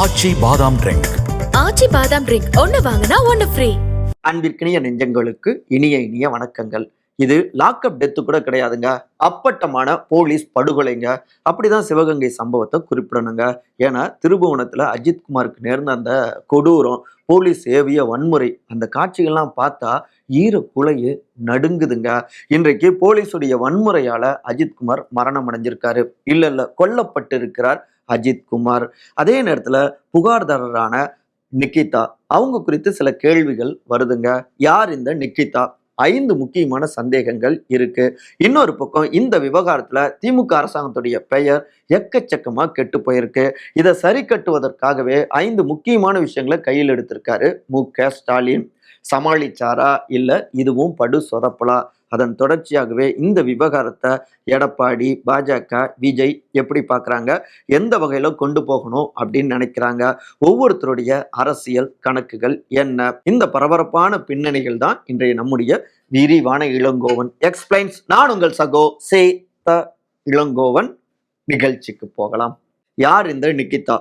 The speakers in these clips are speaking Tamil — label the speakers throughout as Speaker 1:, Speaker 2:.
Speaker 1: ஆச்சி பாதாம் ட்ரிங்க்
Speaker 2: ஆச்சி பாதாம் ட்ரிங்க் ஒன்னு வாங்கினா ஒன்னு ஃப்ரீ
Speaker 3: அன்பிற்கினிய நெஞ்சங்களுக்கு இனிய இனிய வணக்கங்கள். இது லாக்அப் டெத்து கூட கிடையாதுங்க. அப்பட்டமான போலீஸ் படுகொலைங்க. அப்படிதான் சிவகங்கை சம்பவத்தை குறிப்பிடணுங்க. ஏன்னா திருபுவனத்துல அஜித்குமாருக்கு நேர்ந்த அந்த கொடூரம் போலீஸ் ஏவிய வன்முறை அந்த காட்சிகள்லாம் பார்த்தா ஈர குலையே நடுங்குதுங்க. இன்றைக்கு போலீஸுடைய வன்முறையால அஜித்குமார் மரணம் அடைஞ்சிருக்காரு. இல்ல இல்ல கொல்லப்பட்டு அஜித் குமார். அதே நேரத்தில் புகார்தாரரான நிக்கிதா. அவங்க குறித்து சில கேள்விகள் வருதுங்க. யார் இந்த நிக்கிதா? ஐந்து முக்கியமான சந்தேகங்கள் இருக்கு. இன்னொரு பக்கம் இந்த விவகாரத்துல திமுக அரசாங்கத்துடைய பெயர் எக்கச்சக்கமா கெட்டு போயிருக்கு. இதை சரி கட்டுவதற்காகவே ஐந்து முக்கியமான விஷயங்களை கையில் எடுத்திருக்காரு மு க ஸ்டாலின். சமாளிச்சாரா இல்ல இதுவும் படு சொதப்பலா? அதன் தொடர்ச்சியாகவே இந்த விவகாரத்தை எடப்பாடி பாஜக விஜய் எப்படி பார்க்குறாங்க? எந்த வகையில் கொண்டு போகணும் அப்படின்னு நினைக்கிறாங்க? ஒவ்வொருத்தருடைய அரசியல் கணக்குகள் என்ன? இந்த பரபரப்பான பின்னணிகள் தான் இன்றைய நம்முடைய விரிவான இளங்கோவன். எக்ஸ்பிளைன்ஸ் நான் உங்கள் சகோ சே த இளங்கோவன். நிகழ்ச்சிக்கு போகலாம். யார் இந்த நிக்கிதா?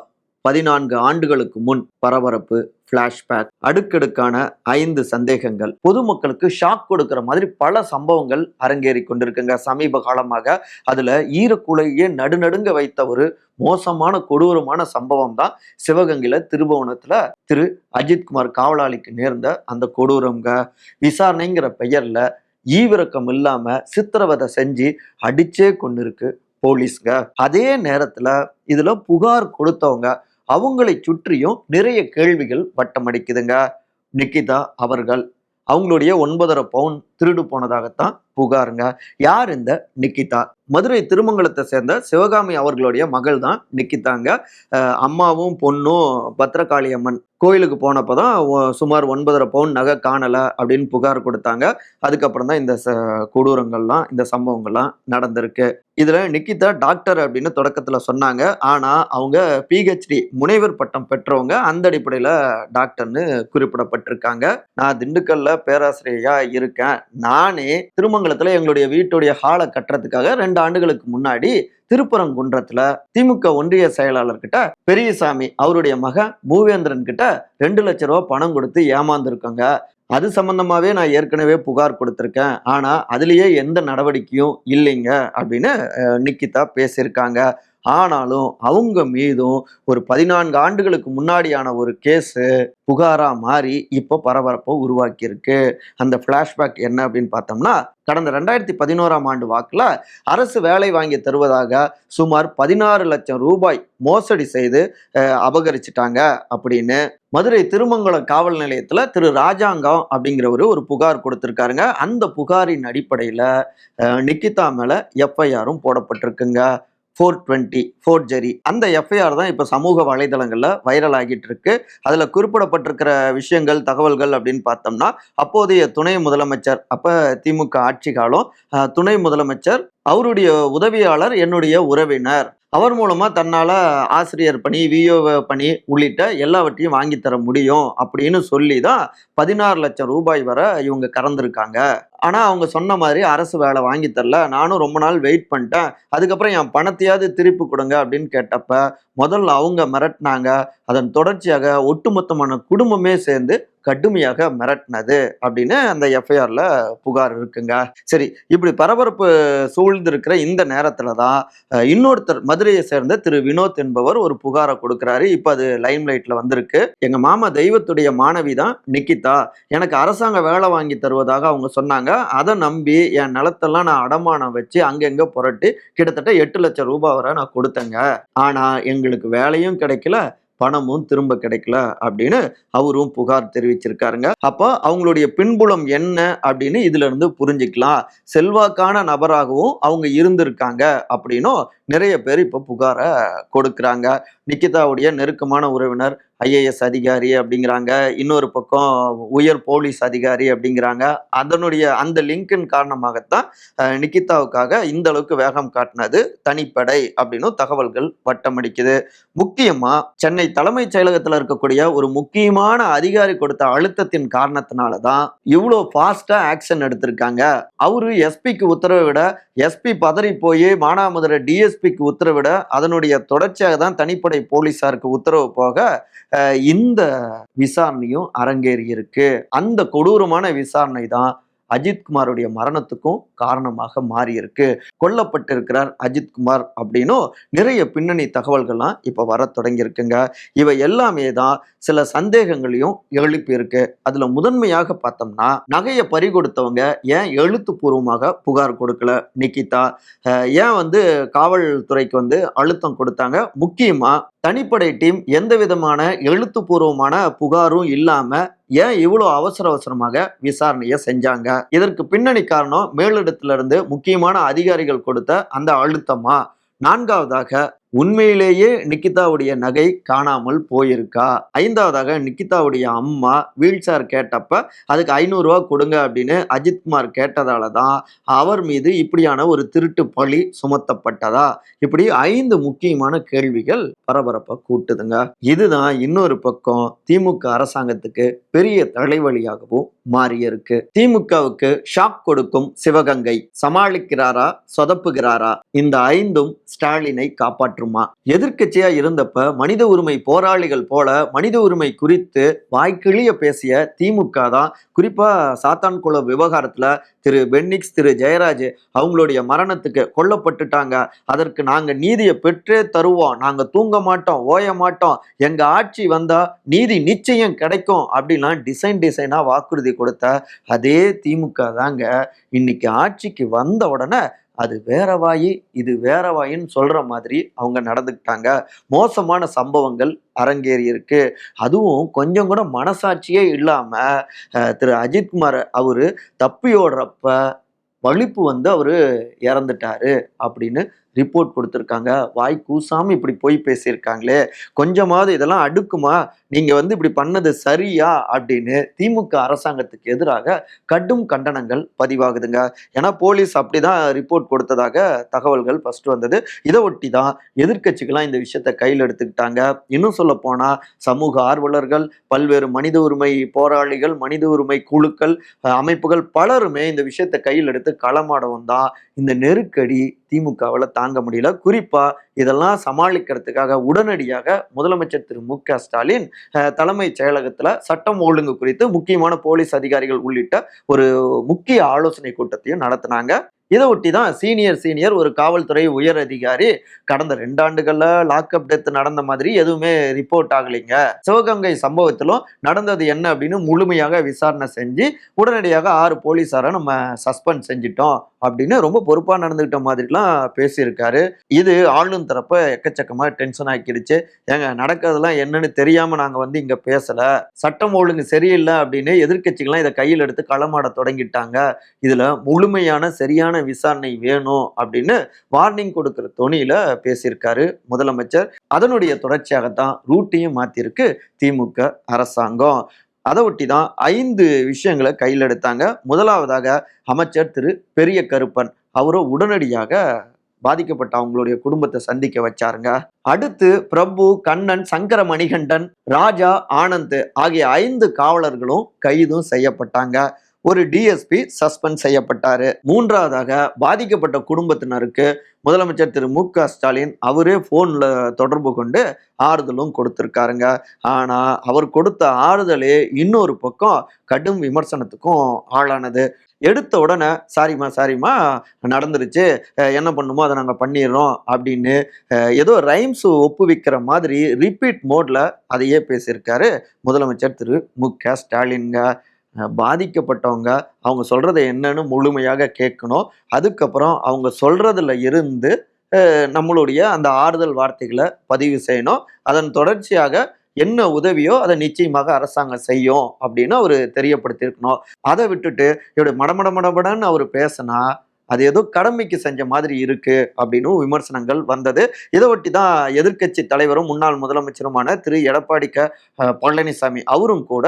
Speaker 3: பதினான்கு ஆண்டுகளுக்கு முன் பரபரப்பு ஃப்ளாஷ்பேக் அடுக்கடுக்கான ஐந்து சந்தேகங்கள். பொதுமக்களுக்கு ஷாக் கொடுக்கிற மாதிரி பல சம்பவங்கள் அரங்கேறி கொண்டிருக்குங்க. சமீப காலமாக அதுல ஈரக்குலையே நடுநடுங்க வைத்த ஒரு மோசமான கொடூரமான சம்பவம் தான் சிவகங்கையில திருபுவனத்துல திரு. அஜித்குமார் காவலாளிக்கு நேர்ந்த அந்த கொடூரங்க விசாரணைங்கிற பெயர்ல ஈவிரக்கம் இல்லாம சித்திரவதை செஞ்சு அடிச்சே கொண்டிருக்கு போலீஸ்ங்க. அதே நேரத்துல இதுல புகார் கொடுத்தவங்க அவங்களை சுற்றியும் நிறைய கேள்விகள் வட்டமடிக்குதுங்க. நிக்கிதா அவர்கள் அவங்களுடைய ஒன்பதரை பவுன் திருடு போனதாகத்தான் புகாருங்க. யார் இந்த நிக்கிதா? மதுரை திருமங்கலத்தை சேர்ந்த சிவகாமி அவர்களுடைய மகள் தான் நிக்கிதாங்க அம்மாவும் பொண்ணும் பத்திரகாளி அம்மன் கோயிலுக்கு போனப்போ தான் சுமார் ஒன்பதரை பவுன் நகை காணலை அப்படின்னு புகார் கொடுத்தாங்க. அதுக்கப்புறம் தான் இந்த ச கொடூரங்கள்லாம் இந்த சம்பவங்கள்லாம் நடந்திருக்கு. இதில் நிக்கிதா டாக்டர் அப்படின்னு தொடக்கத்தில் சொன்னாங்க. ஆனால் அவங்க பிஹெச்டி முனைவர் பட்டம் பெற்றவங்க அந்த அடிப்படையில் டாக்டர்னு குறிப்பிடப்பட்டிருக்காங்க. நான் திண்டுக்கல்ல பேராசிரியராக இருக்கேன். நானே திருமங்கலத்தில் எங்களுடைய வீட்டுடைய ஹாலை கட்டுறதுக்காக ரெண்டு ஆண்டுகளுக்கு முன்னாடி திருப்பரங்குன்றத்துல திமுக ஒன்றிய செயலாளர் கிட்ட பெரியசாமி அவருடைய மகன் மூவேந்திரன் கிட்ட ரெண்டு லட்ச ரூபா பணம் கொடுத்து ஏமாந்துருக்கோங்க. அது சம்பந்தமாவே நான் ஏற்கனவே புகார் கொடுத்துருக்கேன். ஆனா அதுலயே எந்த நடவடிக்கையும் இல்லைங்க அப்படின்னு நிக்கிதா பேசியிருக்காங்க. ஆனாலும் அவங்க மீதும் ஒரு பதினான்கு ஆண்டுகளுக்கு முன்னாடியான ஒரு கேஸு புகாரா மாறி இப்போ பரபரப்பை உருவாக்கியிருக்கு. அந்த ஃப்ளாஷ்பேக் என்ன அப்படின்னு பார்த்தோம்னா கடந்த ரெண்டாயிரத்தி பதினோராம் ஆண்டு வாக்கில் அரசு வேலை வாங்கி தருவதாக சுமார் பதினாறு லட்சம் ரூபாய் மோசடி செய்து அபகரிச்சிட்டாங்க அப்படின்னு மதுரை திருமங்கலம் காவல் நிலையத்தில் திரு ராஜாங்கம் அப்படிங்கிறவரு ஒரு புகார் கொடுத்துருக்காருங்க. அந்த புகாரின் அடிப்படையில் நிக்கிதா மேலே எஃப்ஐஆரும் போடப்பட்டிருக்குங்க. ஃபோர் டுவெண்ட்டி ஃபோர் ஜெரி அந்த எஃப்ஐஆர் தான் இப்போ சமூக வலைதளங்களில் வைரல் ஆகிட்டு இருக்கு அதில் குறிப்பிடப்பட்டிருக்கிற விஷயங்கள் தகவல்கள் அப்படின்னு பார்த்தோம்னா அப்போதைய துணை முதலமைச்சர் அப்போ திமுக ஆட்சி காலம் துணை முதலமைச்சர் அவருடைய உதவியாளர் என்னுடைய உறவினர். அவர் மூலமாக தன்னால் ஆசிரியர் பணி விஓ பணி உள்ளிட்ட எல்லாவற்றையும் வாங்கித்தர தர முடியும் அப்படின்னு சொல்லி தான் பதினாறு லட்சம் ரூபாய் வரை இவங்க கறந்துருக்காங்க. ஆனால் அவங்க சொன்ன மாதிரி அரசு வேலை வாங்கி தரல. நானும் ரொம்ப நாள் வெயிட் பண்ணிட்டேன். அதுக்கப்புறம் என் பணத்தையாவது திருப்பி கொடுங்க அப்படின்னு கேட்டப்ப முதல்ல அவங்க மிரட்டினாங்க. அதன் தொடர்ச்சியாக ஒட்டுமொத்தமான குடும்பமே சேர்ந்து கடுமையாக மிரட்டினது அப்படின்னு அந்த எஃப்ஐஆரில் புகார் இருக்குங்க. சரி இப்படி பரபரப்பு சூழ்ந்திருக்கிற இந்த நேரத்தில் தான் இன்னொருத்தர் மதுரையை சேர்ந்த திரு வினோத் என்பவர் ஒரு புகாரை கொடுக்குறாரு. இப்போ அது லைம் லைட்டில் வந்திருக்கு. எங்கள் மாமா தெய்வத்துடைய மாணவி தான் நிக்கிதா. எனக்கு அரசாங்க வேலை வாங்கி தருவதாக அவங்க சொன்னாங்க. அதை நம்பி என் நிலத்தெல்லாம் நான் அடமானம் வச்சு அங்கங்க புரட்டி கிட்டத்தட்ட எட்டு லட்சம் ரூபாய் வரை நான் கொடுத்தேங்க. ஆனா எங்களுக்கு வேலையும் கிடைக்கல பணமும் திரும்ப கிடைக்கல அப்படின்னு அவரும் புகார் தெரிவிச்சிருக்காருங்க. அப்போ அவங்களுடைய பின்புலம் என்ன அப்படின்னு இதுல இருந்து புரிஞ்சுக்கலாம். செல்வாக்கான நபராகவும் அவங்க இருந்திருக்காங்க அப்படின்னும் நிறைய பேர் இப்போ புகாரை கொடுக்குறாங்க. நிக்கிதாவுடைய நெருக்கமான உறவினர் ஐஏஎஸ் அதிகாரி அப்படிங்கிறாங்க. இன்னொரு பக்கம் உயர் போலீஸ் அதிகாரி அப்படிங்கிறாங்க. அதனுடைய அந்த லிங்கின் காரணமாகத்தான் நிக்கிதாவுக்காக இந்த அளவுக்கு வேகம் காட்டினது தனிப்படை அப்படின்னு தகவல்கள் வட்டமடிக்குது முக்கியமா சென்னை தலைமைச் செயலகத்தில் இருக்கக்கூடிய ஒரு முக்கியமான அதிகாரி கொடுத்த அழுத்தத்தின் காரணத்தினால தான் இவ்வளோ ஃபாஸ்டா ஆக்ஷன் எடுத்திருக்காங்க. அவரு எஸ்பிக்கு உத்தரவை விட எஸ்பி பதறி போய் மானாமதுரை டிஎஸ்பி டிஎஸ்பிக்கு உத்தரவிட அதனுடைய தொடர்ச்சியாக தான் தனிப்படை போலீசாருக்கு உத்தரவு போக இந்த விசாரணையும் அரங்கேறி இருக்கு அந்த கொடூரமான விசாரணை தான் அஜித்குமாருடைய மரணத்துக்கும் காரணமாக மாறியிருக்கு. கொல்லப்பட்டிருக்கிறார் அஜித்குமார் அப்படின்னும் நிறைய பின்னணி தகவல்கள்லாம் இப்போ வர தொடங்கியிருக்குங்க. இவை எல்லாமே தான் சில சந்தேகங்களையும் எழுப்பியிருக்கு. அதில் முதன்மையாக பார்த்தோம்னா நகையை பறி கொடுத்தவங்க ஏன் எழுத்துப்பூர்வமாக புகார் கொடுக்கல? நிக்கிதா ஏன் வந்து காவல்துறைக்கு வந்து அழுத்தம் கொடுத்தாங்க? முக்கியமாக தனிப்படை டீம் எந்த விதமான எழுத்துப்பூர்வமான புகாரும் இல்லாமல் ஏன் இவ்வளோ அவசர அவசரமாக விசாரணையை செஞ்சாங்க? இதற்கு பின்னணி காரணம் மேலிடத்திலிருந்து முக்கியமான அதிகாரிகள் கொடுத்த அந்த அழுத்தமா? நான்காவதாக உண்மையிலேயே நிக்கிதாவுடைய நகை காணாமல் போயிருக்கா? ஐந்தாவதாக நிக்கிதாவுடைய அம்மா வீல் சேர் கேட்டப்ப அதுக்கு ஐநூறுரூவா கொடுங்க அப்படின்னு அஜித்குமார் கேட்டதால தான் அவர் மீது இப்படியான ஒரு திருட்டு பழி சுமத்தப்பட்டதா? இப்படி ஐந்து முக்கியமான கேள்விகள் பரபரப்பை கூட்டுதுங்க. இதுதான் இன்னொரு பக்கம் திமுக அரசாங்கத்துக்கு பெரிய தலைவலியாகவும் மாறியிருக்கு. திமுகவுக்கு ஷாக் கொடுக்கும் சிவகங்கை. சமாளிக்கிறாரா? சொதப்புகிறாரா? இந்த ஐந்தும் ஸ்டாலினை காப்பாற்றுமா? எதிர்கட்சியா இருந்தப்ப மனித உரிமை போராளிகள் போல மனித உரிமை குறித்து வாய்க்கிழிய பேசிய திமுக தான் குறிப்பா சாத்தான்குளம் விவகாரத்துல திரு பென்னிக்ஸ் திரு ஜெயராஜ் அவங்களுடைய மரணத்துக்கு கொல்லப்பட்டுட்டாங்க. அதற்கு நாங்க நீதியை பெற்றே தருவோம். நாங்க தூங்க மாட்டோம் ஓய மாட்டோம். எங்க ஆட்சி வந்தா நீதி நிச்சயம் கிடைக்கும் அப்படிலாம் டிசைன் டிசைனா வாக்குறுதி கொடுத்த அதே திமுக தாங்க இன்னைக்கு ஆட்சிக்கு வந்த உடனே அது வேற வாயி இது வேற வாயின்னு சொல்ற மாதிரி அவங்க நடந்துக்கிட்டாங்க. மோசமான சம்பவங்கள் அரங்கேறி இருக்கு. அதுவும் கொஞ்சம் கூட மனசாட்சியே இல்லாம திரு. அஜித்குமார் அவரு தப்பியோடுறப்ப வலிப்பு வந்து அவரு இறந்துட்டாரு அப்படின்னு ரிப்போர்ட் கொடுத்துருக்காங்க. வாய் கூசாமல் இப்படி போய் பேசியிருக்காங்களே. கொஞ்சமாவது இதெல்லாம் அடுக்குமா? நீங்கள் வந்து இப்படி பண்ணது சரியா? அப்படின்னு திமுக அரசாங்கத்துக்கு எதிராக கடும் கண்டனங்கள் பதிவாகுதுங்க. ஏன்னா போலீஸ் அப்படி தான் ரிப்போர்ட் கொடுத்ததாக தகவல்கள் ஃபஸ்ட்டு வந்தது. இதை ஒட்டி தான் எதிர்க்கட்சிகள்லாம் இந்த விஷயத்தை கையில் எடுத்துக்கிட்டாங்க. இன்னும் சொல்ல சமூக ஆர்வலர்கள் பல்வேறு மனித உரிமை போராளிகள் மனித உரிமை குழுக்கள் அமைப்புகள் பலருமே இந்த விஷயத்தை கையில் எடுத்து களமாடவும் தான் இந்த நெருக்கடி திமுகவில் தாங்க முடியல. குறிப்பாக இதெல்லாம் சமாளிக்கிறதுக்காக உடனடியாக முதலமைச்சர் திரு. மு. க. ஸ்டாலின் தலைமைச் செயலகத்தில் சட்டம் ஒழுங்கு குறித்து முக்கியமான போலீஸ் அதிகாரிகள் உள்ளிட்ட ஒரு முக்கிய ஆலோசனை கூட்டத்தையும் நடத்தினாங்க. இதை ஒட்டி தான் சீனியர் சீனியர் ஒரு காவல்துறை உயர் அதிகாரி கடந்த ரெண்டு ஆண்டுகள்ல லாக்அப் டெத் நடந்த மாதிரி எதுவுமே ரிப்போர்ட் ஆகலைங்க. சிவகங்கை சம்பவத்திலும் நடந்தது என்ன அப்படின்னு முழுமையாக விசாரணை செஞ்சு உடனடியாக ஆறு போலீஸாரை நம்ம சஸ்பெண்ட் செஞ்சிட்டோம். அப்படின்னு ரொம்ப பொறுப்பா நடந்துகிட்ட மாதிரிலாம் பேசியிருக்காரு. இது ஆளும் தரப்ப எக்கச்சக்கமா டென்ஷன் ஆக்கிடுச்சு. ஏங்க நடக்கிறதெல்லாம் என்னன்னு தெரியாம நாங்க வந்து இங்க பேசல. சட்டம் ஒழுங்கு சரியில்லை அப்படின்னு எதிர்க்கட்சிகள்லாம் இதை கையில் எடுத்து களமாட தொடங்கிட்டாங்க. இதுல முழுமையான சரியான விசாரணை வேணும் அப்படின்னு வார்னிங் கொடுக்கிற தொனியில பேசியிருக்காரு முதலமைச்சர். அதனுடைய தொடர்ச்சியாகத்தான் ரூட்டையும் மாத்திருக்கு திமுக அரசாங்கம். அதை ஒட்டி தான் ஐந்து விஷயங்களை கையில் எடுத்தாங்க. முதலாவதாக அமைச்சர் திரு பெரிய கருப்பன் அவரும் உடனடியாக பாதிக்கப்பட்ட அவங்களுடைய குடும்பத்தை சந்திக்க வச்சாருங்க. அடுத்து பிரபு கண்ணன் சங்கர மணிகண்டன் ராஜா ஆனந்த் ஆகிய ஐந்து காவலர்களும் கைதும் செய்யப்பட்டாங்க. ஒரு டிஎஸ்பி சஸ்பெண்ட் செய்யப்பட்டார். மூன்றாவதாக பாதிக்கப்பட்ட குடும்பத்தினருக்கு முதலமைச்சர் திரு மு க ஸ்டாலின் அவரே ஃபோனில் தொடர்பு கொண்டு ஆறுதலும் கொடுத்துருக்காருங்க. ஆனால் அவர் கொடுத்த ஆறுதலே இன்னொரு பக்கம் கடும் விமர்சனத்துக்கும் ஆளானது. எடுத்த உடனே சாரிம்மா சாரிம்மா நடந்துருச்சு. என்ன பண்ணுமோ அதை நாங்கள் பண்ணிடுறோம் அப்படின்னு ஏதோ ரைம்ஸ் ஒப்புவிக்கிற மாதிரி ரிப்பீட் மோடில் அதையே பேசியிருக்காரு முதலமைச்சர் திரு மு க ஸ்டாலின்ங்க. பாதிக்கப்பட்டவங்க அவங்க சொல்கிறத என்னன்னு முழுமையாக கேட்கணும். அதுக்கப்புறம் அவங்க சொல்கிறதுல இருந்து நம்மளுடைய அந்த ஆறுதல் வார்த்தைகளை பதிவு செய்யணும். அதன் தொடர்ச்சியாக என்ன உதவியோ அதை நிச்சயமாக அரசாங்கம் செய்யும் அப்படின்னு அவர் தெரியப்படுத்தியிருக்கணும். அதை விட்டுட்டு இப்படி மடமட மடமடன்னு அவர் பேசினா அது ஏதோ கடமைக்கு செஞ்ச மாதிரி இருக்கு அப்படின்னு விமர்சனங்கள் வந்தது. இதை ஒட்டி தான் எதிர்க்கட்சி தலைவரும் முன்னாள் முதலமைச்சருமான திரு. எடப்பாடி க பழனிசாமி அவரும் கூட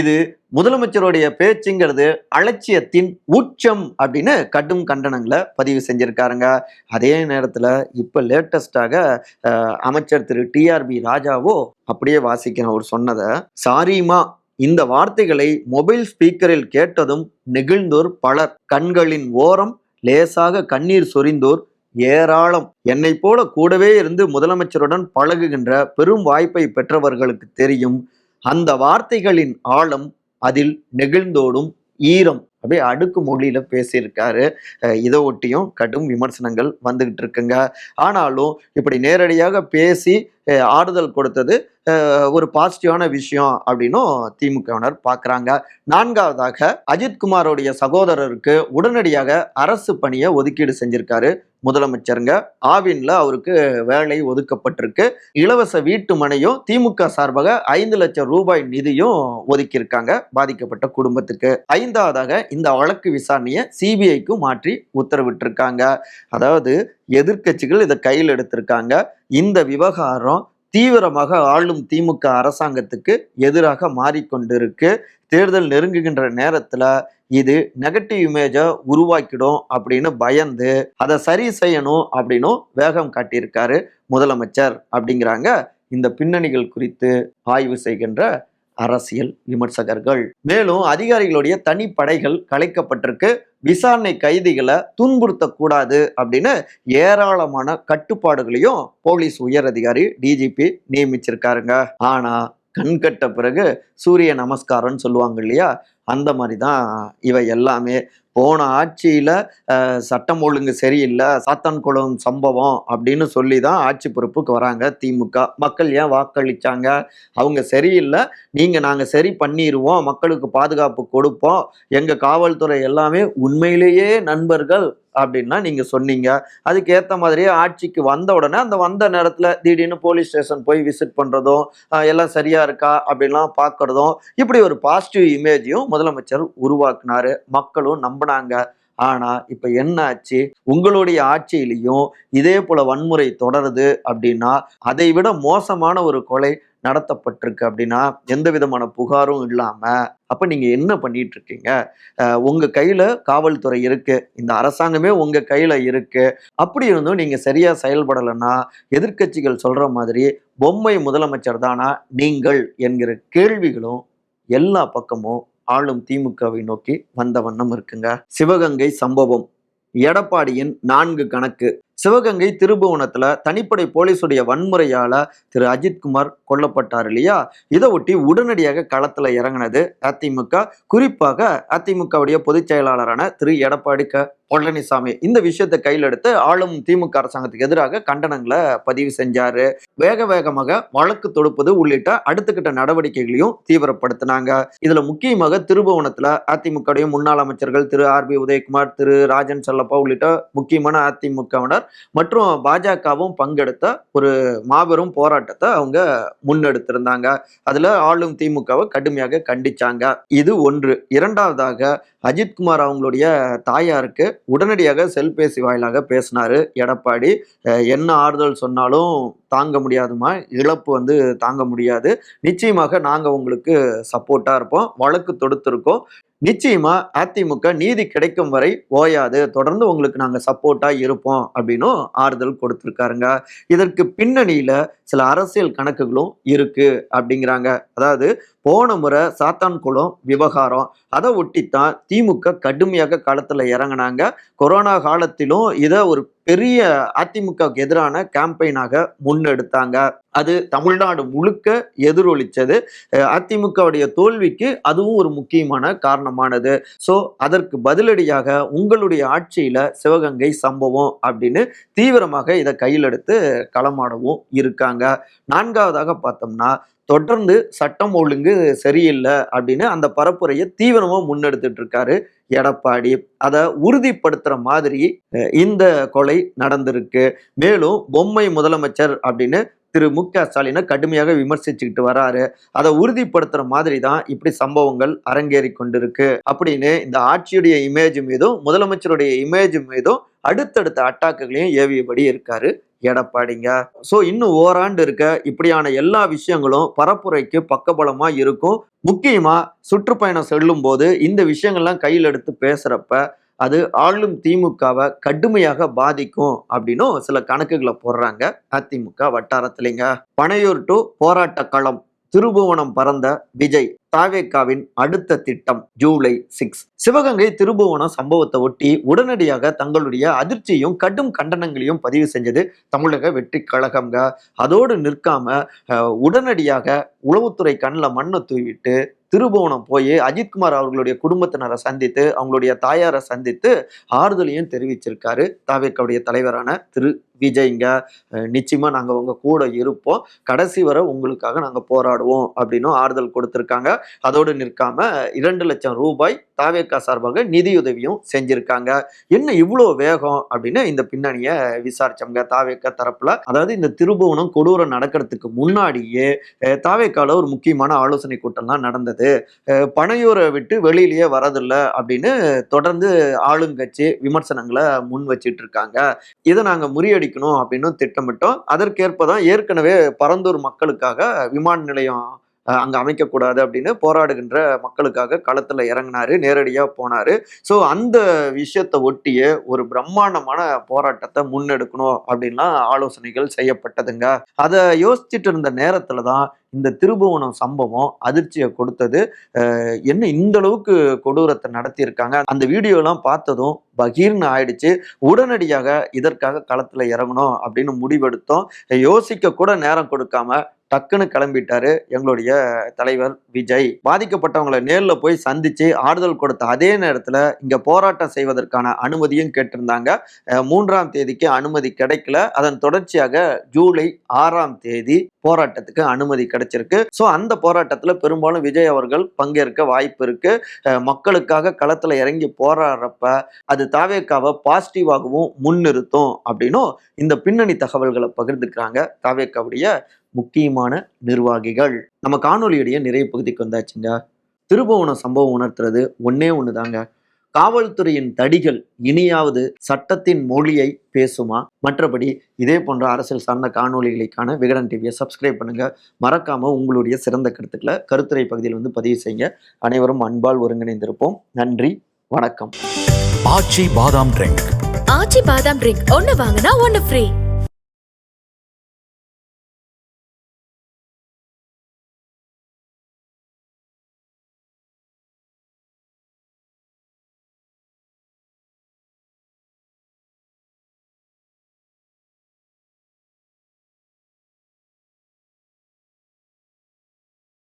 Speaker 3: இது முதலமைச்சருடைய பேச்சுங்கிறது அலட்சியத்தின் உச்சம் அப்படின்னு கடும் கண்டனங்களை பதிவு செஞ்சிருக்காருங்க. அதே நேரத்தில் இப்போ லேட்டஸ்டாக அமைச்சர் திரு. டிஆர்பி ராஜாவோ அப்படியே வாசிக்கிறேன் அவர் சொன்னதை. சாரிமா இந்த வார்த்தைகளை மொபைல் ஸ்பீக்கரில் கேட்டதும் நெகிழ்ந்தோர் பலர். கண்களின் ஓரம் லேசாக கண்ணீர் சொரிந்தோர் ஏராளம். என்னை போல கூடவே இருந்து முதலமைச்சருடன் பழகுகின்ற பெரும் வாய்ப்பை பெற்றவர்களுக்கு தெரியும். அந்த வார்த்தைகளின் ஆழம் அதில் நெகிழ்ந்தோடும் ஈரம். அப்படியே அடுக்கு மொழியில பேசியிருக்காரு. இதை ஒட்டியும் கடும் விமர்சனங்கள் வந்துகிட்டு இருக்குங்க. ஆனாலும் இப்படி நேரடியாக பேசி ஆறுதல் கொடுத்தது ஒரு பாசிட்டிவான விஷயம் அப்படின்னும் திமுகவினர் பார்க்குறாங்க நான்காவதாக அஜித்குமாரோடைய சகோதரருக்கு உடனடியாக அரசு பணியை ஒதுக்கீடு செஞ்சிருக்காரு. முதலமைச்சருங்க. ஆவின்ல அவருக்கு வேலை ஒதுக்கப்பட்டிருக்கு. இலவச வீட்டு மனையும் திமுக சார்பாக ஐந்து லட்சம் ரூபாய் நிதியும் ஒதுக்கியிருக்காங்க. பாதிக்கப்பட்ட குடும்பத்துக்கு ஐந்தாவதாக இந்த வழக்கு விசாரணையை சிபிஐக்கு மாற்றி உத்தரவிட்டிருக்காங்க. அதாவது எதிர்க்கட்சிகள் இதை கையில் எடுத்திருக்காங்க. இந்த விவகாரம் தீவிரமாக ஆளும் திமுக அரசாங்கத்துக்கு எதிராக மாறிக்கொண்டிருக்கு. தேர்தல் நெருங்குகின்ற நேரத்தில் இது நெகட்டிவ் இமேஜை உருவாக்கிடும் அப்படின்னு பயந்து அதை சரி செய்யணும் அப்படின்னும் வேகம் காட்டியிருக்காரு முதலமைச்சர் அப்படிங்கிறாங்க இந்த பின்னணிகள் குறித்து ஆய்வு செய்கின்ற அரசியல் விமர்சகர்கள். மேலும் அதிகாரிகளுடைய தனிப்படைகள் கலைக்கப்பட்டிருக்கு. விசாரணை கைதிகளை துன்புறுத்தக்கூடாது அப்படின்னு ஏராளமான கட்டுப்பாடுகளையும் போலீஸ் உயர் அதிகாரி டிஜிபி நியமிச்சிருக்காருங்க. ஆனா கண்கட்ட பிறகு சூரிய நமஸ்காரம்னு சொல்லுவாங்க இல்லையா? அந்த மாதிரி தான் இவை எல்லாமே போன ஆட்சியில் சட்டம் ஒழுங்கு சரியில்லை சாத்தான்குளம் சம்பவம் அப்படின்னு சொல்லி தான் ஆட்சி பொறுப்புக்கு வராங்க திமுக. மக்கள் ஏன் வாக்களிச்சாங்க? அவங்க சரியில்லை நீங்கள் நாங்கள் சரி பண்ணிடுவோம் மக்களுக்கு பாதுகாப்பு கொடுப்போம் எங்கள் காவல்துறை எல்லாமே உண்மையிலேயே நண்பர்கள் அப்படின்னா நீங்கள் சொன்னீங்க. அதுக்கு ஏற்ற மாதிரியே ஆட்சிக்கு வந்த உடனே அந்த வந்த நேரத்தில் திடீர்னு போலீஸ் ஸ்டேஷன் போய் விசிட் பண்ணுறதும் எல்லாம் சரியாக இருக்கா அப்படின்லாம் பார்க்குறதும் இப்படி ஒரு பாசிட்டிவ் இமேஜையும் முதலமைச்சர் உருவாக்குனாரு. மக்களும் நம்பினாங்க ஆனா இப்ப என்ன ஆச்சு உங்களுடைய ஆட்சியிலையும் இதே போல வன்முறை தொடருது அப்படின்னா அதை விட மோசமான ஒரு கொலை நடத்தப்பட்டிருக்கு அப்படின்னா எந்த விதமான புகாரும் இல்லாம அப்ப நீங்க என்ன பண்ணிட்டு இருக்கீங்க? உங்க கையில காவல்துறை இருக்கு. இந்த அரசாங்கமே உங்க கையில இருக்கு. அப்படி இருந்தும் நீங்க சரியா செயல்படலைன்னா எதிர்க்கட்சிகள் சொல்ற மாதிரி பொம்மை முதலமைச்சர் தானா? நீங்கள் என்கிற கேள்விகளும் எல்லா பக்கமும் ஆளும் திமுகவை நோக்கி வந்த வண்ணம் இருக்குங்க. சிவகங்கை சம்பவம். எடப்பாடியின் நான்கு கணக்கு. சிவகங்கை திருபுவனத்துல தனிப்படை போலீஸுடைய வன்முறையால திரு அஜித்குமார் கொல்லப்பட்டார் இல்லையா? இதை ஒட்டி உடனடியாக களத்துல இறங்கினது அதிமுக. குறிப்பாக அதிமுகவுடைய பொதுச் செயலாளரான திரு எடப்பாடி க பழனிசாமி. இந்த விஷயத்தை கையில் எடுத்து ஆளும் திமுக அரசாங்கத்துக்கு எதிராக கண்டனங்களை பதிவு செஞ்சாரு. வேக வேகமாக வழக்கு தொடுப்பது உள்ளிட்ட அடுத்துக்கிட்ட நடவடிக்கைகளையும் தீவிரப்படுத்தினாங்க. இதுல முக்கியமாக திருபுவனத்துல அதிமுகவுடைய முன்னாள் அமைச்சர்கள் திரு ஆர் பி உதயகுமார் திரு ராஜன் செல்லப்பா உள்ளிட்ட முக்கியமான அதிமுகவினர் மற்றும் பாஜகவும் பங்கெடுத்த ஒரு மாபெரும் போராட்டத்தை அவங்க முன்னெடுத்திருந்தாங்க. அதுல ஆளும் திமுகவை கடுமையாக கண்டிச்சாங்க. இது ஒன்று. இரண்டாவதாக அஜித்குமார் அவங்களுடைய தாயாருக்கு உடனடியாக செல்பேசி வாயிலாக பேசினாரு எடப்பாடி. என்ன ஆறுதல் சொன்னாலும் தாங்க முடியாதுமா இழப்பு வந்து தாங்க முடியாது. நிச்சயமாக நாங்கள் உங்களுக்கு சப்போர்ட்டாக இருப்போம். வழக்கு தொடுத்திருக்கோம். நிச்சயமா அதிமுக நீதி கிடைக்கும் வரை ஓயாது. தொடர்ந்து உங்களுக்கு நாங்கள் சப்போர்ட்டா இருப்போம் அப்படின்னும் ஆறுதல் கொடுத்துருக்காருங்க. இதற்கு பின்னணியில சில அரசியல் கணக்குகளும் இருக்கு அப்படிங்கிறாங்க. அதாவது போன முறை சாத்தான்குளம் விவகாரம் அதை ஒட்டித்தான் திமுக கடுமையாக காலத்தில் இறங்கினாங்க. கொரோனா காலத்திலும் இதை ஒரு பெரிய அதிமுகவுக்கு எதிரான கேம்பெயினாக முன்னெடுத்தாங்க. அது தமிழ்நாடு முழுக்க எதிரொலிச்சது. அதிமுகவுடைய தோல்விக்கு அதுவும் ஒரு முக்கியமான காரணமானது. ஸோ அதற்கு பதிலடியாக உங்களுடைய ஆட்சியில சிவகங்கை சம்பவம் அப்படின்னு தீவிரமாக இதை கையில் எடுத்து களமாடவும் இருக்காங்க. நான்காவதாக பார்த்தோம்னா தொடர்ந்து சட்டம் ஒழுங்கு சரியில்லை அப்படின்னு அந்த பரப்புரையை தீவிரமாக முன்னெடுத்துட்டு இருக்காரு எடப்பாடி. அதை உறுதிப்படுத்துகிற மாதிரி இந்த கொலை நடந்திருக்கு. மேலும் பொம்மை முதலமைச்சர் அப்படின்னு திரு மு க ஸ்டாலினை கடுமையாக விமர்சிச்சுக்கிட்டு வராரு. அதை உறுதிப்படுத்துற மாதிரி தான் இப்படி சம்பவங்கள் அரங்கேறி கொண்டிருக்கு. அப்படின்னு இந்த ஆட்சியுடைய இமேஜ் மீதும் முதலமைச்சருடைய இமேஜ் மீதும் அடுத்தடுத்த அட்டாக்குகளையும் ஏவியபடி இருக்காரு எடப்பாடிங்க. ஸோ இன்னும் ஓராண்டு இருக்க இப்படியான எல்லா விஷயங்களும் பரப்புரைக்கு பக்கபலமா இருக்கும். முக்கியமா சுற்றுப்பயணம் செல்லும் போது இந்த விஷயங்கள்லாம் கையில் எடுத்து பேசுறப்ப அது ஆளும் திமுகவை கடுமையாக பாதிக்கும் அப்படின்னும் சில கணக்குகளை போடுறாங்க. அதிமுக வட்டாரத்திலேங்க. பனையூர் டு போராட்ட களம் திருபுவனம் பறந்த விஜய் தாவேக்காவின் அடுத்த திட்டம் ஜூலை சிக்ஸ் சிவகங்கை திருபுவனம் சம்பவத்தை ஒட்டி உடனடியாக தங்களுடைய அதிர்ச்சியும் கடும் கண்டனங்களையும் பதிவு செஞ்சது தமிழக வெற்றி கழகம்ங்க. அதோடு நிற்காம உடனடியாக உளவுத்துறை கண்ணில் மண்ணை தூவிட்டு திருபுவனம் போய் அஜித்குமார் அவர்களுடைய குடும்பத்தினரை சந்தித்து அவங்களுடைய தாயாரை சந்தித்து ஆறுதலையும் தெரிவிச்சிருக்காரு தாவேக்காவுடைய தலைவரான திரு விஜய்ங்க. நிச்சயமாக நாங்கள் உங்கள் கூட இருப்போம். கடைசி வரை உங்களுக்காக நாங்கள் போராடுவோம் அப்படின்னும் ஆறுதல் கொடுத்துருக்காங்க. அதோடு நிற்காம இரண்டு லட்சம் ரூபாய் தாவேக்கா சார்பாக நிதியுதவியும் செஞ்சிருக்காங்க. என்ன இவ்வளோ வேகம் அப்படின்னு இந்த பின்னணியை விசாரிச்சவங்க தாவேக்கா தரப்புல. அதாவது இந்த திருபுவனம் கொடூரம் நடக்கிறதுக்கு முன்னாடியே தாவேக்கால ஒரு முக்கியமான ஆலோசனை கூட்டம்லாம் நடந்தது. பனையூரை விட்டு வெளியிலேயே வரதில்லை அப்படின்னு தொடர்ந்து ஆளுங்கட்சி விமர்சனங்களை முன் வச்சிட்டு இருக்காங்க இதை நாங்கள் முறியடிக்கணும் அப்படின்னு திட்டமிட்டோம். அதற்கேற்ப தான் ஏற்கனவே பரந்தூர் மக்களுக்காக விமான நிலையம் அங்க அமைக்கக்கூடாது அப்படின்னு போராடுகின்ற மக்களுக்காக களத்துல இறங்கினாரு நேரடியா போனாரு. ஸோ அந்த விஷயத்தை ஒட்டிய ஒரு பிரம்மாண்டமான போராட்டத்தை முன்னெடுக்கணும் அப்படின்லாம் ஆலோசனைகள் செய்யப்பட்டதுங்க. அதை யோசிச்சுட்டு இருந்த நேரத்துல தான் இந்த திருபுவனம் சம்பவம் அதிர்ச்சியை கொடுத்தது. என்ன இந்த அளவுக்கு கொடூரத்தை நடத்தியிருக்காங்க. அந்த வீடியோலாம் பார்த்ததும் பகீர்னு ஆயிடுச்சு. உடனடியாக இதற்காக களத்தில் இறங்கணும் அப்படின்னு முடிவெடுத்தோம். யோசிக்க கூட நேரம் கொடுக்காம டக்குன்னு கிளம்பிட்டாரு எங்களுடைய தலைவர் விஜய். பாதிக்கப்பட்டவங்களை நேரில் போய் சந்திச்சு ஆறுதல் கொடுத்த அதே நேரத்தில் இங்க போராட்டம் செய்வதற்கான அனுமதியும் கேட்டிருந்தாங்க. மூன்றாம் தேதிக்கு அனுமதி கிடைக்கல. அதன் தொடர்ச்சியாக ஜூலை ஆறாம் தேதி போராட்டத்துக்கு அனுமதி கிடைச்சிருக்கு. ஸோ அந்த போராட்டத்தில் பெரும்பாலும் விஜய் அவர்கள் பங்கேற்க வாய்ப்பு இருக்கு. மக்களுக்காக களத்தில் இறங்கி போராடுறப்ப அது தாவேக்காவை பாசிட்டிவாகவும் முன்னிறுத்தும் அப்படின்னும் இந்த பின்னணி தகவல்களை பகிர்ந்துக்கிறாங்க தாவேக்காவுடைய முக்கியமான நிர்வாகிகள். நம்ம காணொலியுடைய நிறைய பகுதிக்கு வந்தாச்சுங்க. திருபுவனம் சம்பவம் உணர்த்துறது ஒன்னே ஒண்ணுதாங்க. காவல்துறையின் தடிகள் இனியாவது சட்டத்தின் மொழியை பேசுமா? மற்றபடி இதே போன்ற அரசியல் சார்ந்த காணொளிகளுக்கான விகடன் டிவியை சப்ஸ்கிரைப் பண்ணுங்க. மறக்காம உங்களுடைய சிறந்த கருத்துக்களை கருத்துரை பகுதியில் வந்து பதிவு செய்யுங்க. அனைவரும் அன்பால் ஒருங்கிணைந்திருப்போம். நன்றி வணக்கம்.
Speaker 1: ஆச்சி பாதாம் ட்ரிங்க்
Speaker 2: ஆச்சி பாதாம் ட்ரிங்க் ஒன்னு வாங்கினா ஒன்னு ஃப்ரீ